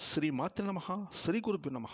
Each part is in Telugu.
శ్రీ మాతృ నమ శ్రీ గురుభ్యు నమ.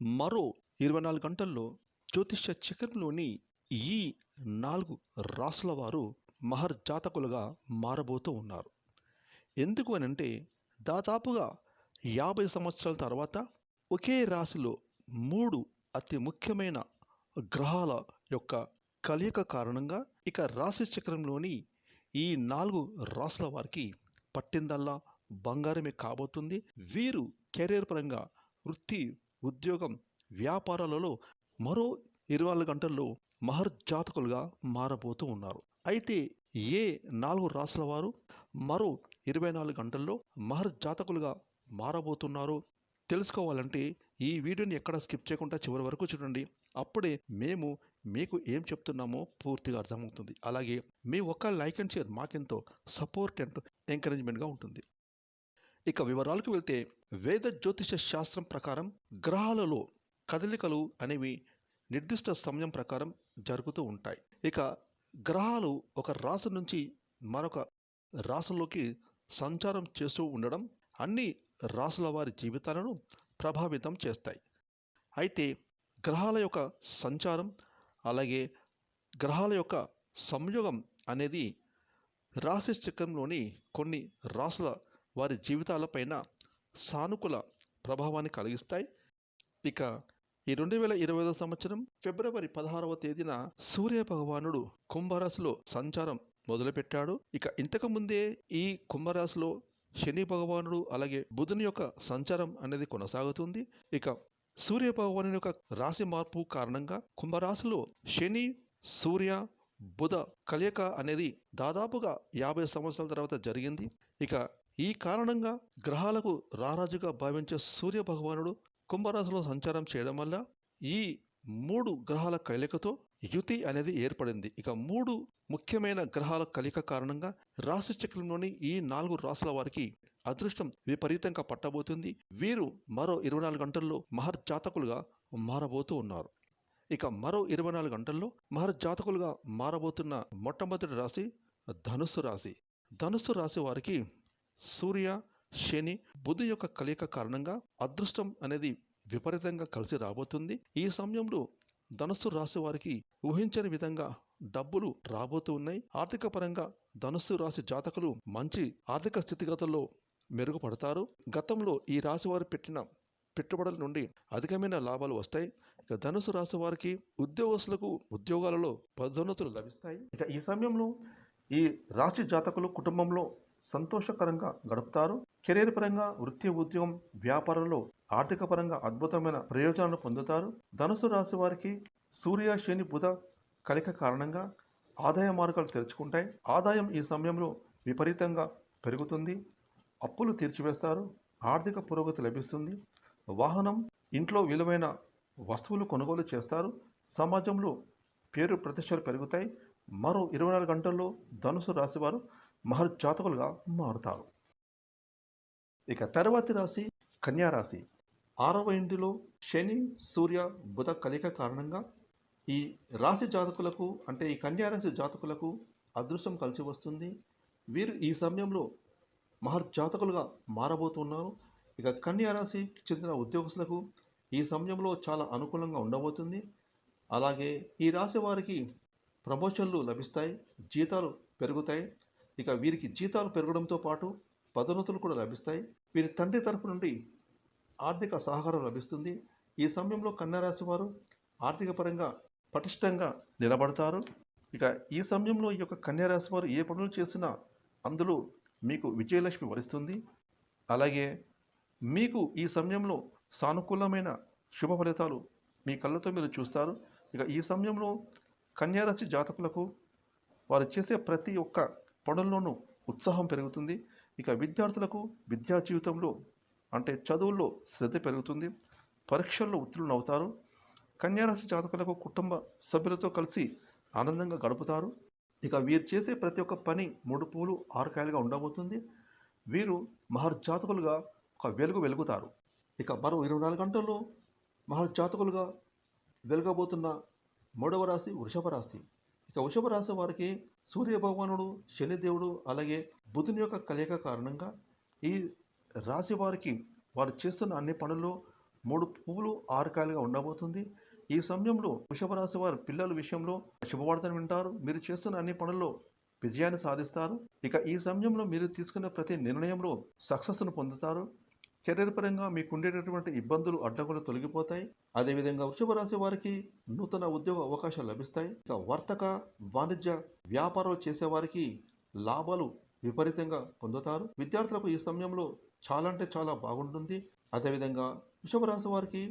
మరో ఇరవై నాలుగు గంటల్లో జ్యోతిష్య చక్రంలోని ఈ నాలుగు రాసుల వారు మహర్జాతకులుగా మారబోతూ ఉన్నారు. ఎందుకు అని అంటే దాదాపుగా యాభై సంవత్సరాల తర్వాత ఒకే రాశిలో మూడు అతి ముఖ్యమైన గ్రహాల యొక్క కలయిక కారణంగా ఇక రాశి చక్రంలోని ఈ నాలుగు రాసుల వారికి పట్టిందల్లా బంగారమే కాబోతుంది. వీరు కెరీర్ పరంగా వృత్తి ఉద్యోగం వ్యాపారాలలో మరో ఇరవై నాలుగు గంటల్లో మహర్జాతకులుగా మారబోతూ ఉన్నారు. అయితే ఏ నాలుగు రాసుల వారు మరో ఇరవై నాలుగు గంటల్లో మహర్జాతకులుగా మారబోతున్నారు? తెలుసుకోవాలంటే ఈ వీడియోని ఎక్కడ స్కిప్ చేయకుండా చివరి వరకు చూడండి. అప్పుడే మేము మీకు ఏం చెప్తున్నామో పూర్తిగా అర్థమవుతుంది. అలాగే మీ ఒక్క లైక్ అండ్ షేర్ మాకెంతో సపోర్ట్ అండ్ ఎంకరేజ్మెంట్గా ఉంటుంది. ఇక వివరాలకు వెళ్తే వేద జ్యోతిష శాస్త్రం ప్రకారం గ్రహాలలో కదలికలు అనేవి నిర్దిష్ట సమయం ప్రకారం జరుగుతూ ఉంటాయి. ఇక గ్రహాలు ఒక రాశి నుంచి మరొక రాశిలోకి సంచారం చేస్తూ ఉండడం అన్ని రాసుల వారి జీవితాలను ప్రభావితం చేస్తాయి. అయితే గ్రహాల యొక్క సంచారం అలాగే గ్రహాల యొక్క సంయోగం అనేది రాశి చక్రంలోని కొన్ని రాసుల వారి జీవితాలపైన సానుకూల ప్రభావాన్ని కలిగిస్తాయి. ఇక ఈ రెండు వేల ఇరవై ఐదో సంవత్సరం ఫిబ్రవరి పదహారవ తేదీన సూర్య భగవానుడు కుంభరాశిలో సంచారం మొదలుపెట్టాడు. ఇక ఇంతకు ముందే ఈ కుంభరాశిలో శని భగవానుడు అలాగే బుధుని యొక్క సంచారం అనేది కొనసాగుతుంది. ఇక సూర్యభగవాను యొక్క రాశి మార్పు కారణంగా కుంభరాశిలో శని సూర్య బుధ కలయిక అనేది దాదాపుగా యాభై సంవత్సరాల తర్వాత జరిగింది. ఇక ఈ కారణంగా గ్రహాలకు రారాజుగా భావించే సూర్య భగవానుడు కుంభరాశిలో సంచారం చేయడం వల్ల ఈ మూడు గ్రహాల కలయికతో యుతి అనేది ఏర్పడింది. ఇక మూడు ముఖ్యమైన గ్రహాల కలిక కారణంగా రాశి చక్రంలోని ఈ నాలుగు రాసుల వారికి అదృష్టం విపరీతంగా పట్టబోతుంది. వీరు మరో ఇరవై నాలుగు గంటల్లో మహర్జాతకులుగా మారబోతూ ఉన్నారు. ఇక మరో ఇరవై నాలుగు గంటల్లో మహర్జాతకులుగా మారబోతున్న మొట్టమొదటి రాశి ధనుస్సు రాశి. ధనుస్సు రాశి వారికి సూర్య శని బుధు యొక్క కలయిక కారణంగా అదృష్టం అనేది విపరీతంగా కలిసి రాబోతుంది. ఈ సమయంలో ధనుస్సు రాశి వారికి ఊహించని విధంగా డబ్బులు రాబోతూ ఉన్నాయి. ఆర్థిక పరంగా ధనుస్సు రాశి జాతకులు మంచి ఆర్థిక స్థితిగతుల్లో మెరుగుపడతారు. గతంలో ఈ రాశి వారు పెట్టిన పెట్టుబడుల నుండి అధికమైన లాభాలు వస్తాయి. ఇక ధనుసు రాశి వారికి ఉద్యోగస్తులకు ఉద్యోగాలలో పదోన్నతులు లభిస్తాయి. ఇక ఈ సమయంలో ఈ రాశి జాతకులు కుటుంబంలో సంతోషకరంగా గడుపుతారు. కెరీర్ పరంగా వృత్తి ఉద్యోగం వ్యాపారంలో ఆర్థిక పరంగా అద్భుతమైన ప్రయోజనాలు పొందుతారు. ధనుసు రాశి వారికి సూర్య శని బుధ కలిక కారణంగా ఆదాయ మార్గాలు తెరుచుకుంటాయి. ఆదాయం ఈ సమయంలో విపరీతంగా పెరుగుతుంది. అప్పులు తీర్చివేస్తారు. ఆర్థిక పురోగతి లభిస్తుంది. వాహనం ఇంట్లో విలువైన వస్తువులు కొనుగోలు చేస్తారు. సమాజంలో పేరు ప్రతిష్టలు పెరుగుతాయి. మరో ఇరవై నాలుగు గంటల్లో ధనుసు రాశివారు మహర్జాతకులుగా మారుతారు. ఇక తర్వాతి రాశి కన్యారాశి ఆరవ ఇంటిలో శని సూర్య బుధ కలిక కారణంగా ఈ రాశి జాతకులకు అంటే ఈ కన్యారాశి జాతకులకు అదృష్టం కలిసి వస్తుంది. వీరు ఈ సమయంలో మహర్జాతకులుగా మారబోతున్నారు. ఇక కన్యారాశికి చెందిన ఉద్యోగస్తులకు ఈ సమయంలో చాలా అనుకూలంగా ఉండబోతుంది. అలాగే ఈ రాశి వారికి ప్రమోషన్లు లభిస్తాయి జీతాలు పెరుగుతాయి. ఇక వీరికి జీతాలు పెరగడంతో పాటు పదోన్నతులు కూడా లభిస్తాయి. వీరి తండ్రి తరపు నుండి ఆర్థిక సహకారం లభిస్తుంది. ఈ సమయంలో కన్యారాశి వారు ఆర్థిక పరంగా పటిష్టంగా నిలబడతారు. ఇక ఈ సమయంలో ఈ యొక్క కన్యారాశి వారు ఏ పనులు చేసినా అందులో మీకు విజయలక్ష్మి వరిస్తుంది. అలాగే మీకు ఈ సమయంలో సానుకూలమైన శుభ ఫలితాలు మీ కళ్ళతో మీరు చూస్తారు. ఇక ఈ సమయంలో కన్యారాశి జాతకులకు వారు చేసే ప్రతి ఒక్క పనుల్లోనూ ఉత్సాహం పెరుగుతుంది. ఇక విద్యార్థులకు విద్యా జీవితంలో అంటే చదువుల్లో శ్రద్ధ పెరుగుతుంది. పరీక్షల్లో ఉత్తీర్ణులు అవుతారు. కన్యారాశి జాతకులకు కుటుంబ సభ్యులతో కలిసి ఆనందంగా గడుపుతారు. ఇక వీరు చేసే ప్రతి ఒక్క పని మూడు పూలు ఆరుకాయలుగా ఉండబోతుంది. వీరు మహర్జాతకులుగా ఒక వెలుగు వెలుగుతారు. ఇక మరో ఇరవై నాలుగు గంటల్లో మహర్జాతకులుగా వెలుగబోతున్న మూడవ రాశి వృషభ రాశి. ఇక వృషభ రాశి వారికి సూర్య భగవానుడు శనిదేవుడు అలాగే బుధుని యొక్క కలయిక కారణంగా ఈ రాశి వారికి వారు చేస్తున్న అన్ని పనుల్లో మూడు పువ్వులు ఆరు కాయలుగా ఉండబోతుంది. ఈ సమయంలో వృషభ రాశి వారు పిల్లల విషయంలో శుభవార్తను వింటారు. మీరు చేస్తున్న అన్ని పనుల్లో విజయాన్ని సాధిస్తారు. ఇక ఈ సమయంలో మీరు తీసుకున్న ప్రతి నిర్ణయంలో సక్సెస్ను పొందుతారు. కెరీర్ పరంగా మీకు ఉండేటటువంటి ఇబ్బందులు అడ్డంకులు తొలగిపోతాయి. అదేవిధంగా వృషభ రాశి వారికి నూతన ఉద్యోగ అవకాశాలు లభిస్తాయి. ఇక వర్తక వాణిజ్య వ్యాపారాలు చేసేవారికి లాభాలు విపరీతంగా పొందుతారు. విద్యార్థులకు ఈ సమయంలో చాలా అంటే చాలా బాగుంటుంది. అదేవిధంగా వృషభ రాశి వారికి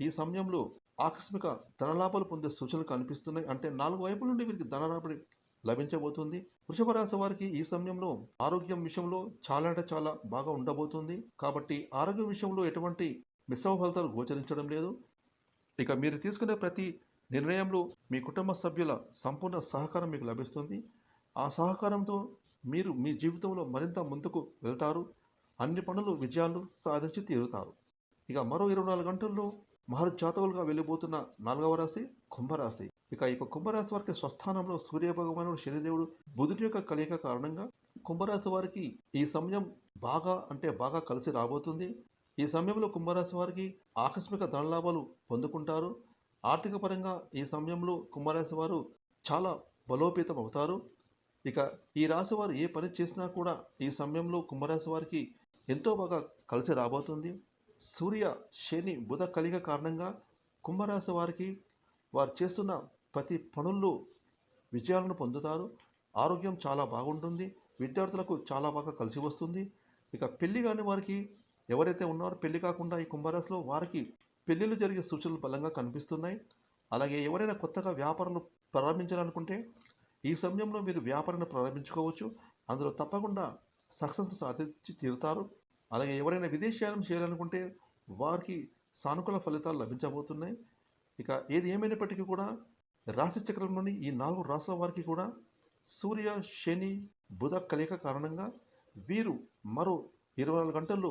ఈ సమయంలో ఆకస్మిక ధనలాభాలు పొందే సూచనలు కనిపిస్తున్నాయి. అంటే నాలుగు వైపుల నుండి వీరికి ధన రాబడి లభించబోతుంది. వృషభ రాశి వారికి ఈ సమయంలో ఆరోగ్యం విషయంలో చాలా అంటే చాలా బాగా ఉండబోతుంది. కాబట్టి ఆరోగ్యం విషయంలో ఎటువంటి మిశ్రమ ఫలితాలు గోచరించడం లేదు. ఇక మీరు తీసుకునే ప్రతి నిర్ణయంలో మీ కుటుంబ సభ్యుల సంపూర్ణ సహకారం మీకు లభిస్తుంది. ఆ సహకారంతో మీరు మీ జీవితంలో మరింత ముందుకు వెళ్తారు. అన్ని పనులు విజయాలు సాధించి తీరుతారు. ఇక మరో ఇరవై నాలుగు గంటల్లో మహర్జాతకులుగా వెళ్ళిపోతున్న నాలుగవ రాశి కుంభరాశి. ఇక ఈ కుంభరాశి వారికి స్వస్థానంలో సూర్య భగవానుడు శనిదేవుడు బుధుడి యొక్క కలయిక కారణంగా కుంభరాశి వారికి ఈ సమయం బాగా అంటే బాగా కలిసి రాబోతుంది. ఈ సమయంలో కుంభరాశి వారికి ఆకస్మిక ధనలాభాలు పొందుకుంటారు. ఆర్థిక పరంగా ఈ సమయంలో కుంభరాశి వారు చాలా బలోపేతం అవుతారు. ఇక ఈ రాశి వారు ఏ పని చేసినా కూడా ఈ సమయంలో కుంభరాశి వారికి ఎంతో బాగా కలిసి రాబోతుంది. సూర్య శని బుధ కలిగ కారణంగా కుంభరాశి వారికి వారు చేస్తున్న ప్రతి పనుల్లో విజయాలను పొందుతారు. ఆరోగ్యం చాలా బాగుంటుంది. విద్యార్థులకు చాలా బాగా కలిసి వస్తుంది. ఇక పెళ్ళి కాని వారికి ఎవరైతే ఉన్నారో పెళ్ళి కాకుండా ఈ కుంభరాశిలో వారికి పెళ్ళిళ్ళు జరిగే సూచనలు బలంగా కనిపిస్తున్నాయి. అలాగే ఎవరైనా కొత్తగా వ్యాపారాలు ప్రారంభించాలనుకుంటే ఈ సమయంలో మీరు వ్యాపారాన్ని ప్రారంభించుకోవచ్చు. అందులో తప్పకుండా సక్సెస్ సాధించి తీరుతారు. అలాగే ఎవరైనా విదేశీయానం చేయాలనుకుంటే వారికి సానుకూల ఫలితాలు లభించబోతున్నాయి. ఇక ఏది ఏమైనప్పటికీ కూడా రాశి చక్రంలోని ఈ నాలుగు రాష్ట్రాల వారికి కూడా సూర్య శని బుధ కలయిక కారణంగా వీరు మరో ఇరవై నాలుగు గంటల్లో